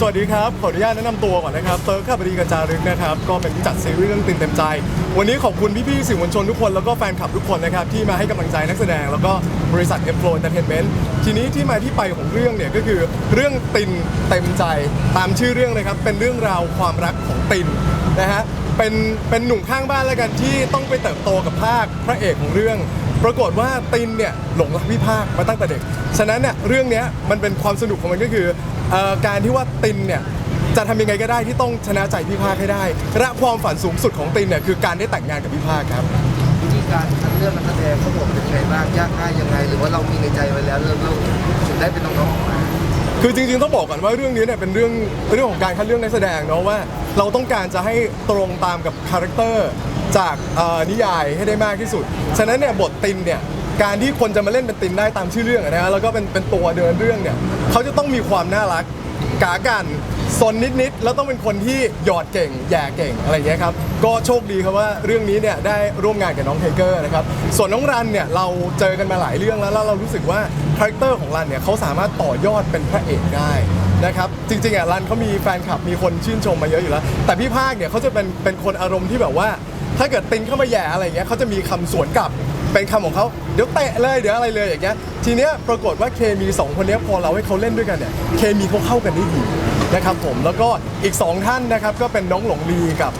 สวัสดีครับ ขออนุญาตแนะนำตัวก่อนนะครับ เติร์กข้าบดีกระจารึกนะครับ ก็เป็นผู้จัดซีรีส์เรื่องตื่นเต็มใจ วันนี้ขอบคุณพี่ๆสื่อมวลชนทุกคนแล้วก็แฟนคลับทุกคนนะครับ ที่มาให้กำลังใจนักแสดง แล้วก็บริษัท M Flow Entertainment ทีนี้ที่มาที่ไปของเรื่องเนี่ยก็คือเรื่องตินเต็มใจตามชื่อเรื่องเลยครับเป็นเรื่องราวความรักของตินนะฮะเป็นเป็นหนุ่มข้างบ้านแล้วกันที่ต้องไปเติบโตกับภาคพระเอกของเรื่อง ปรากฏว่าตินเนี่ยหลงรักพี่ภาคมาตั้งแต่เด็ก ฉะนั้นเนี่ยเรื่องเนี้ยมันเป็นความสนุกของมันก็คือเอ่อการที่ว่าตินเนี่ยจะทำยังไงก็ได้ที่ต้องชนะใจพี่ภาคให้ได้และความฝันสูงสุดของตินเนี่ยคือการได้แต่งงานกับพี่ภาคครับ วิธีการคัดเลือกนักแสดงเขาบอกเป็นไงบ้างยากง่ายยังไง หรือว่าเรามีในใจไว้แล้วเริ่มเริ่มถึงได้เป็นน้องๆออกมาคือจริงๆต้องบอกก่อนว่าเรื่องนี้เนี่ยเป็นเรื่องเรื่องของการคัดเลือกนักแสดงเนาะว่า เราต้องการจะให้ตรงตามกับคาแรคเตอร์ จากเอ่อนิยายให้ได้มากที่สุด ฉะนั้นเนี่ยบทตินเนี่ยการที่คนจะมาเล่นเป็นตินได้ตามชื่อเรื่องอะนะฮะแล้วก็เป็นเป็นตัวเดินเรื่องเนี่ยเขาจะต้องมีความน่ารักกากันซนนิดๆแล้วต้องเป็นคนที่หยอดเก่งแย่เก่งอะไรอย่างเงี้ยครับก็โชคดีครับว่าเรื่องนี้เนี่ยได้ร่วมงานกับน้องไทเกอร์นะครับส่วนน้องรันเนี่ยเราเจอกันมาหลายเรื่องแล้วแล้วเรารู้สึกว่าคาแรคเตอร์ของรันเนี่ยเขาสามารถต่อยอดเป็นพระเอกได้นะครับจริงๆอะรันเขามีแฟนคลับมีคนชื่นชมมาเยอะอยู่แล้ว แต่พี่ภาคเนี่ยเขาจะเป็นเป็นคนอารมณ์ที่แบบว่า ถ้าเกิดตินเข้ามาแย่อะไรอย่างเงี้ยเขาจะมีคำสวนกลับเป็นคำของเขาเดี๋ยวเตะเลยเดี๋ยวอะไรเลยอย่างเงี้ยทีเนี้ยปรากฏว่าเคมีสองคนเนี้ยพอเราให้เขาเล่นด้วยกันเนี่ยเคมีเขาเข้ากันได้ดีนะครับผมแล้วก็อีกสองท่านนะครับก็เป็นน้องหลงลีกับ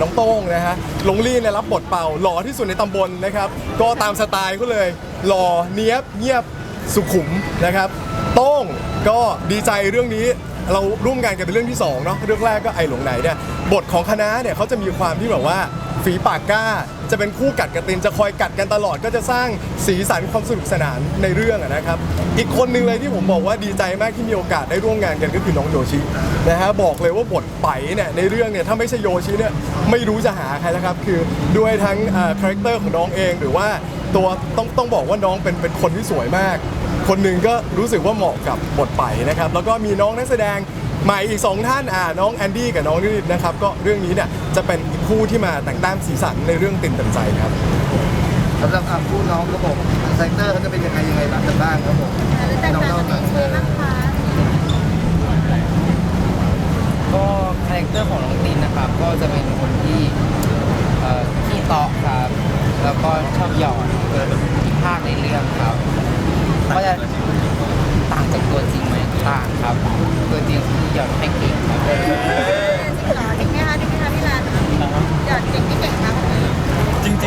น้องโต้งนะฮะหลงลีเนี่ยรับบทเป่าหล่อที่สุดในตำบลนะครับก็ตามสไตล์เขาเลยหล่อเนี้ยบเงียบสุขุมนะครับโต้งก็ดีใจเรื่องนี้เราร่วมงานกันเป็นเรื่องที่สองเนาะเรื่องแรกก็ไอหลงไหนเนี่ยบทของคณะเนี่ยเขาจะมีความที่แบบว่า ฝีปากกล้า จะเป็นคู่กัดกับตินจะคอยกัดกันตลอดก็จะสร้างสีสันความสนุกสนานในเรื่องอะนะครับ อีกคนหนึ่งเลยที่ผมบอกว่าดีใจมากที่มีโอกาสได้ร่วมงานกันก็คือน้องโยชินะฮะบอกเลยว่าบทไปเนี่ยในเรื่องเนี่ยถ้าไม่ใช่โยชิเนี่ยไม่รู้จะหาใครแล้วครับคือด้วยทั้งคาแรคเตอร์ของน้องเองหรือว่าตัวต้องต้องบอกว่าน้องเป็นเป็นคนที่สวยมาก คนหนึ่งก็รู้สึกว่าเหมาะกับบทไปนะครับแล้วก็มีน้องนักแสดงใหม่อีก 2 ท่านอ่าน้องแอนดี้กับน้องนิริตนะครับก็เรื่องนี้เนี่ยจะเป็น อีกคู่ที่มาแต่งแต้มสีสันในเรื่องตินเต็มใจครับสำหรับอาคู่น้องก็บอกคาแรคเตอร์เขาจะเป็นยังไงยังไงบ้างกันบ้างครับผมแต่งงานกับเองเลยนะคะก็คาแรคเตอร์ของน้องตินนะครับ ก็จะเป็นคนที่เอ่อขี้เตาะครับ แล้วก็ชอบหยอดเกินที่ภาคในเรื่องครับ ก็จะต่างจากตัวจริงไหมต่างครับ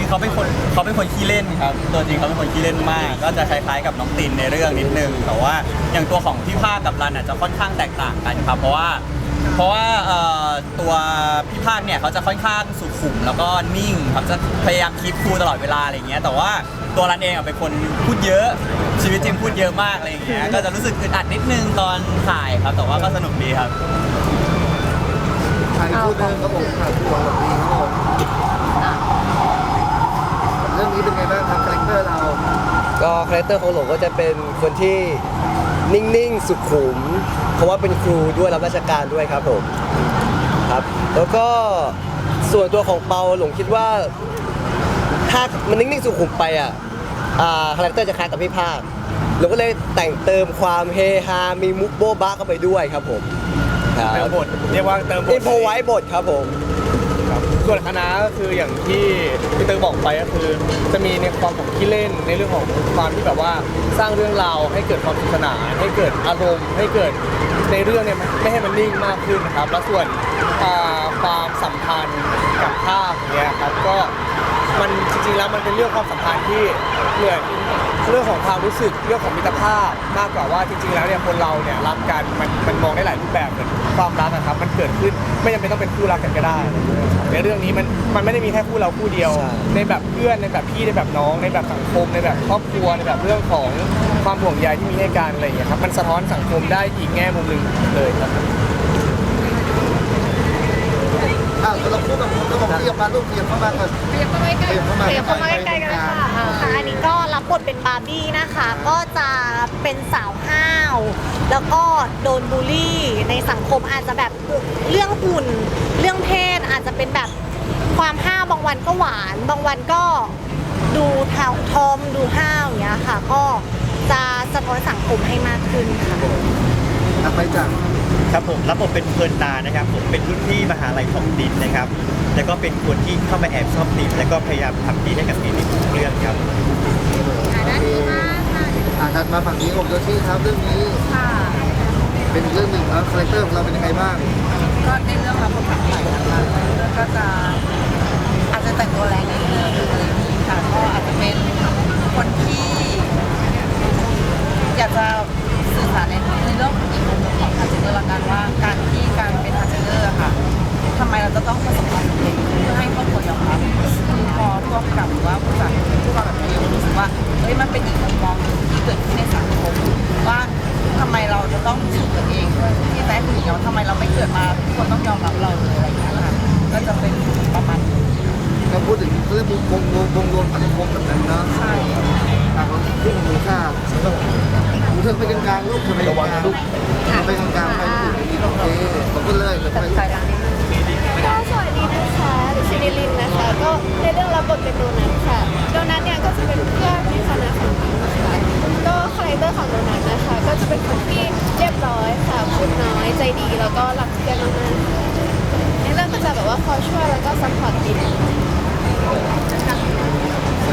งเขาเป็นคนเขาเป็นคนขี้เล่นครับตัวจริงเขาเป็นคนขี้เล่นมาก ก็จะคล้ายๆกับน้องตินในเรื่องนิดนึง แต่ว่าอย่างตัวของพี่ภาคกับรันอาจจะค่อนข้างแตกต่างกันครับ เพราะว่าเพราะว่าตัวพี่ภาคเนี่ยเขาจะค่อนข้างสุขุมแล้วก็นิ่งครับจะพยายามคีปคูลตลอดเวลาอะไรอย่างเงี้ยแต่ว่าตัวรันเองอะเป็นคนพูดเยอะชีวิตจริงพูดเยอะมากอะไรอย่างเงี้ยก็จะรู้สึกอึดอัดนิดนึงตอนถ่ายครับ แต่ว่าก็สนุกดีครับใครพูดเรื่องครับผมค่ะคู่ของดีครับผมเรื่อง นี้เป็นไงบ้างครับคาแรคเตอร์เราก็คาแรคเตอร์ของหลงก็จะเป็นคนที่นิ่งๆ สุขุม เพราะว่าเป็นครูด้วยรับราชการด้วยครับผมครับแล้วก็ส่วนตัวของเปาหลงคิดว่า ถ้ามันนิ่งๆ สุขุมไปอะอ่าคาแรคเตอร์จะคล้ายกับพี่ภาคหลงก็เลยแต่งเติมความเฮฮา มีมุกโบ๊ะบ้าเข้าไปด้วยครับผมครับเติมบทเรียกว่าเติมบทอินโฟไว้บทครับผมครับ ส่วนคณะก็คืออย่างที่พี่เติร์บอกไปก็คือ จะมีในความของที่เล่นในเรื่องของความที่แบบว่าสร้างเรื่องราวให้เกิดความสนุกสนานให้เกิดอารมณ์ให้เกิดในเรื่องเนี่ยไม่ให้มันนิ่งมากขึ้นนะครับ แล้วส่วนอ่าความสัมพันธ์กับภาพเนี่ยครับก็มันจริงๆแล้วมันเป็นเรื่องความสัมพันธ์ที่เหมือน เรื่องของความรู้สึกเรื่องของมิตรภาพมากกว่าว่าจริงๆ แล้วเนี่ยคนเราเนี่ยรักกันมันมันมองได้หลายรูปแบบเหมือนความรักนะครับ มันเกิดขึ้นไม่จำเป็นต้องเป็นคู่รักกันก็ได้ในเรื่องนี้มันมันไม่ได้มีแค่คู่เราคู่เดียว ในแบบเพื่อนในแบบพี่ในแบบน้อง ในแบบสังคม ในแบบครอบครัวในแบบเรื่องของความห่วงใยที่มีให้กันอะไรอย่างเงี้ยครับมันสะท้อนสังคมได้อีกแง่มุมหนึ่งเลยครับ อ้าวเราคู่กับผมก็บอกเรียบมาลูกเรียบเข้ามาก่อน เรียบเข้ามาใกล้เรียบเข้ามาเรียบเข้ามาใกล้กันเลยค่ะค่ะ อันนี้ก็รับบทเป็นบาร์บี้นะคะ ก็จะเป็นสาวห้าว แล้วก็โดนบูลลี่ในสังคมอาจจะแบบเรื่องหุ่น เรื่องเพศอาจจะเป็นแบบความห้าวบางวันก็หวาน บางวันก็ดูเทาทอมดูห้าวอย่างเงี้ยค่ะ ก็จะสะท้อนสังคมให้มากขึ้นค่ะ ทำไปจากครับผมรับบทเป็นเพลินตานะครับผมเป็นรุ่นพี่มหาลัยของดินนะครับ แล้วก็เป็นคนที่เข้ามาแอบชอบดิน แล้วก็พยายามทำดีให้กับดินในทุกเรื่องครับอ่าถัดมาฝั่งนี้โอมโยชิครับเรื่องนี้เป็นเรื่องหนึ่งแล้วคาแรคเตอร์ของเราเป็นยังไงบ้างก็ในเรื่องรับบทบาทใหม่นะคะเรื่องก็จะอาจจะแต่งตัวแรงนิดนึงอะไรอย่างนี้ค่ะก็อาจจะเป็นคนที่ อยากจะ จะต้องประสบความสำเร็จเพื่อให้ครอบครัวยอมรับคือพอร่วมกับหรือว่าผู้จัดผู้กำกับแบบนี้รู้สึกว่าเฮ้ยมันเป็นอีกมุมมองหนึ่งที่เกิดขึ้นในสังคมว่าทำไมเราจะต้องสู้ตัวเองเพื่อที่จะให้คนอื่นยอมทำไมเราไม่เกิดมาทุกคนต้องยอมรับเราเลยอะไรอย่างเงี้ยค่ะก็จะเป็นประมาณนี้ก็พูดถึงเรื่องวงวงวงวงรวมสังคมแบบนั้นเนาะใช่อ่าของที่มูค่าหมู เธอไปกลางๆลูกเธอไปกลางๆลูกไปกลางๆไปถูกโอเคขอบคุณเลยเดี๋ยวไปใช่ค่ะก็สวัสดีนะคะดิฉันนิลินนะคะ ก็ในเรื่องรับบทเป็นโดนัทค่ะ โดนัทเนี่ยก็จะเป็นเพื่อนในคณะของพิมนะคะก็คาแรคเตอร์ของโดนัทนะคะ ก็จะเป็นคนที่เรียบร้อยค่ะพูดน้อยใจดีแล้วก็รักเพื่อนมากๆในเรื่องก็จะแบบว่าคอยช่วยแล้วก็ซัพพอร์ตที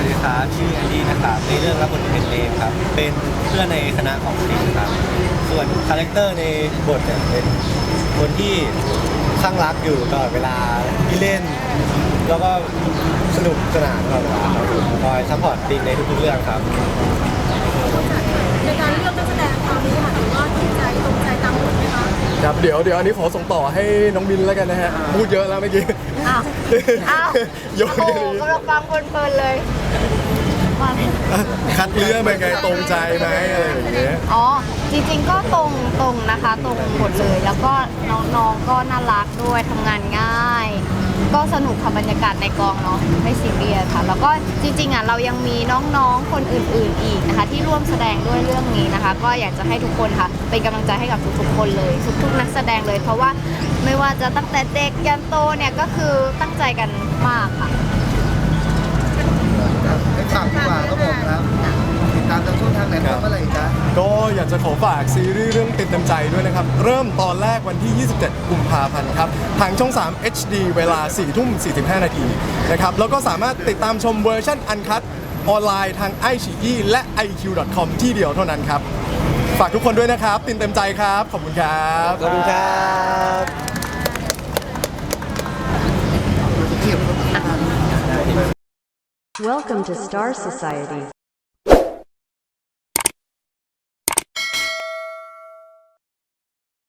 วัสดีครับชื่อแอนดี้นะครับในเรื่องรับบทเป็นเลมครับ เป็นเพื่อนในคณะของดินครับ ส่วนคาแรคเตอร์ในบทเนี่ยเป็นคนที่ข้างรักอยู่ตลอดเวลาที่เล่น แล้วก็สนุกสนานตลอดเวลาครับคอยซัพพอร์ตดินในทุกๆเรื่องครับ ในการเลือก คะครับเดี๋ยวเดี๋ยวอันนี้ขอส่งต่อให้น้องบินแล้วกันนะฮะพูดเยอะแล้วเมื่อกี้อ้าวอ้าวโยนโอ้กันอย่างนี้กำลังฟังเพลินๆเลยมาคัดเลือกเป็นไงตรงใจไหมอะไรอย่างเงี้ย อ๋อ จริงๆก็ตรงตรงนะคะ ตรงหมดเลย แล้วก็น้องๆก็น่ารักด้วยทำงานง่าย ก็สนุกค่ะบรรยากาศในกองเนาะไม่ซีเรียสค่ะ แล้วก็จริงๆอะเรายังมีน้องๆคนอื่น ๆอีกนะคะ ที่ร่วมแสดงด้วยเรื่องนี้นะคะ ก็อยากจะให้ทุกคนค่ะ เป็นกำลังใจให้กับทุกๆคนเลยทุกๆนักแสดงเลย เพราะว่าไม่ว่าจะตั้งแต่เด็กยันโตเนี่ยก็คือตั้งใจกันมากค่ะ ให้ฝากดีกว่าครับผมครับามทางช่องทางไหนครับเมื่อไหร่จ๊ะก็อยากจะขอฝากซีรีส์เรื่องติดเต็มใจด้วยนะครับ เริ่มตอนแรกวันที่ 27 กุมภาพันธ์ครับ ทางช่อง 3 HD เวลา 4 ทุ่ม 45 นาทีนะครับ แล้วก็สามารถติดตามชมเวอร์ชันอันคัดออนไลน์ทาง i อ e และ iq.com ที่เดียวเท่านั้นครับ ฝากทุกคนด้วยนะครับ ตินเต็มใจครับ ขอบคุณครับ ขอบคุณครับเทียบครับ Welcome to Star Society.